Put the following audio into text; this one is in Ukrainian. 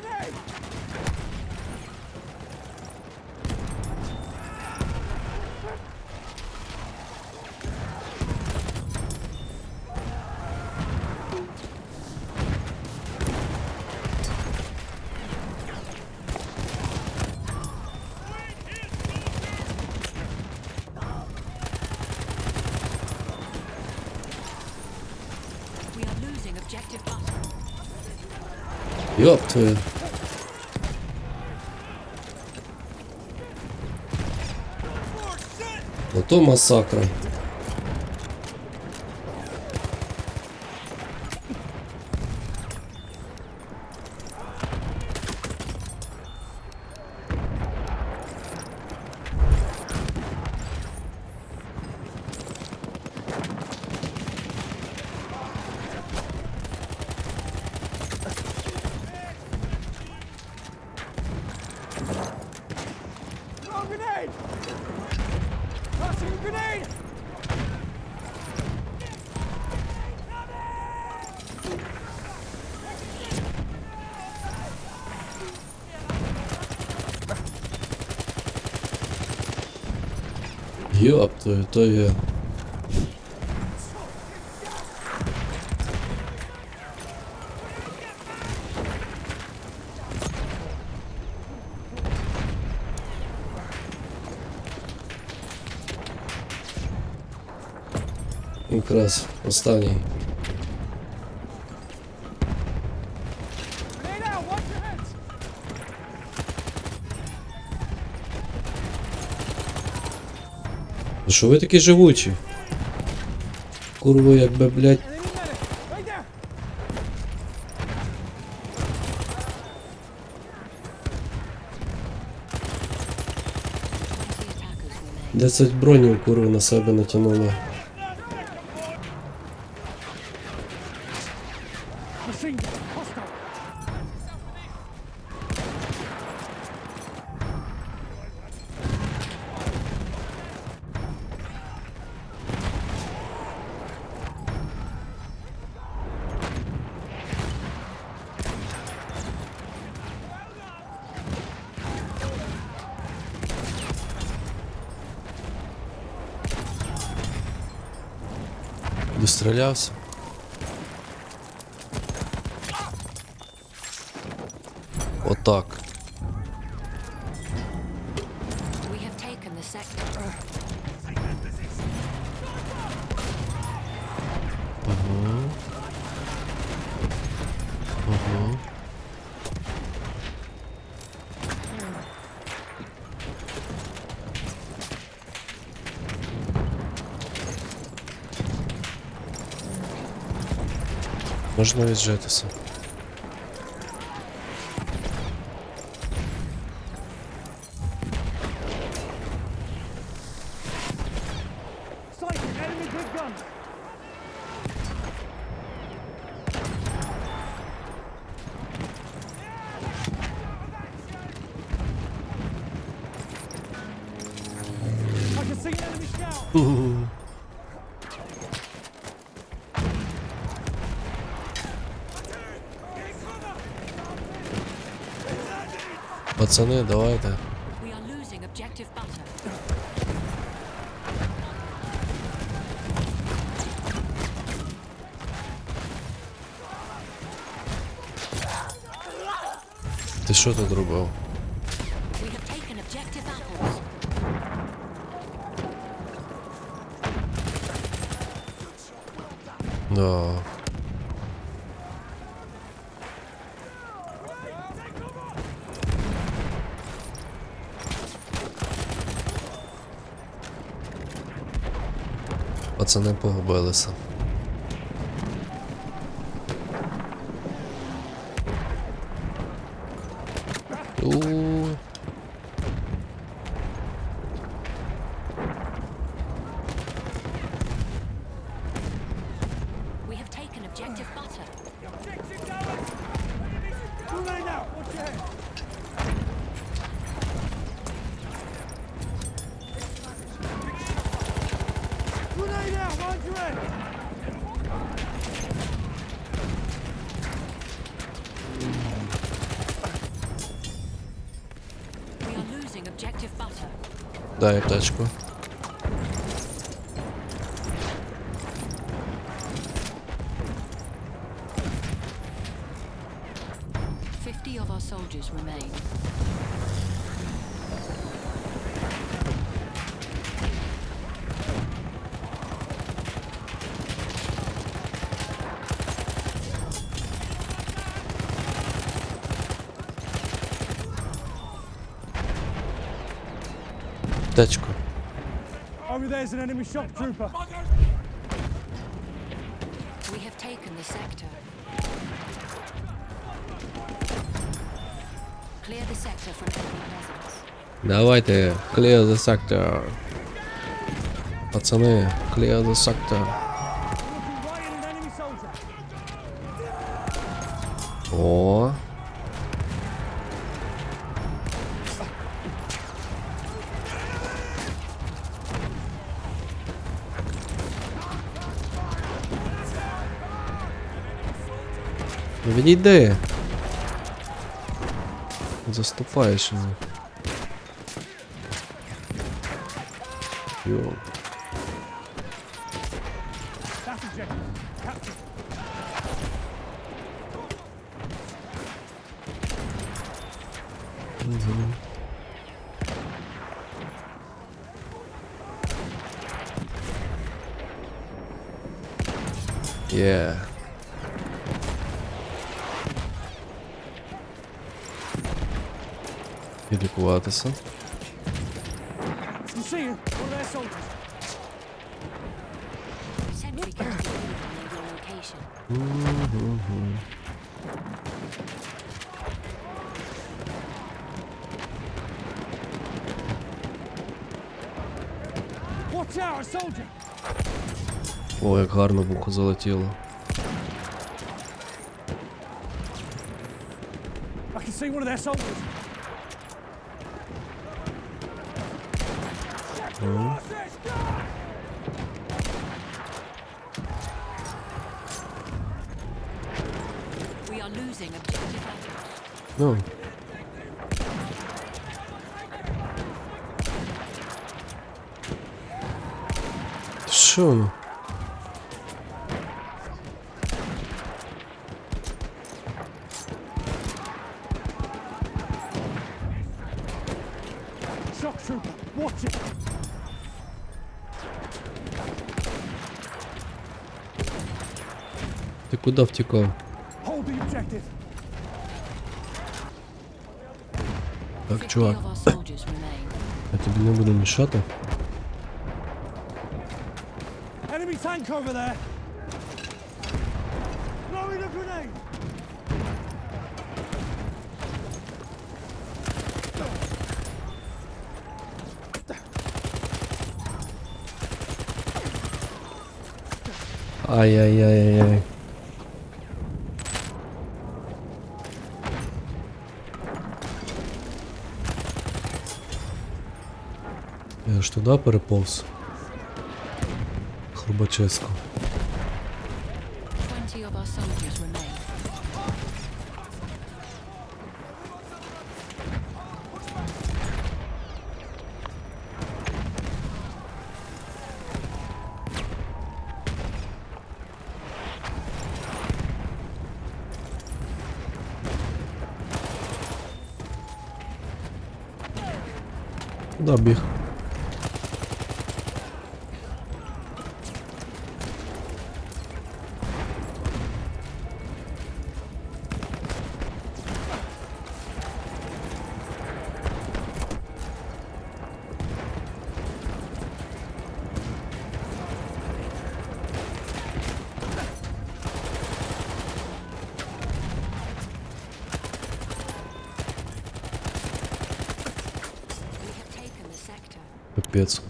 grenade! Йоп твою. Ото масакра. grenade! Йоп твою, то Якраз останній. Ну Що ви такі живучі? Курва, якби, блядь, Enemy medic! Right there! 20 attackers remain. 10 бронів курва на себе натягнули. Machine gun! Hostile! Дострілявся. так. Угу. Угу. Можно уезжать, если... Пацани, давайте. Objective butter. Ти що тут робив? Да. Пацани погубилися. Objective butter. Objective down! Too late now! Watch! Да, я тачку. аптечку. Over there's an enemy shock trooper. We have taken the sector. Clear the sector from enemy presence. Давайте, clear the sector. Пацани, clear the sector. Looking right at an enemy soldier. О. Ну відійди. Заступаєш йому. Йо. That's objective. Soldier. О, як гарно вухо залетіло. I can see one of their soldiers. we Hmm. No. Sure. Shock trooper, watch it! Ти куди втікав? Hold the objective. Так, 50 чувак, of our soldiers remain. я тобі не буду мішати. Enemy Я ж туди переповз. Хрубаческо. 20 of our soldiers remain. Куди біг? Капець.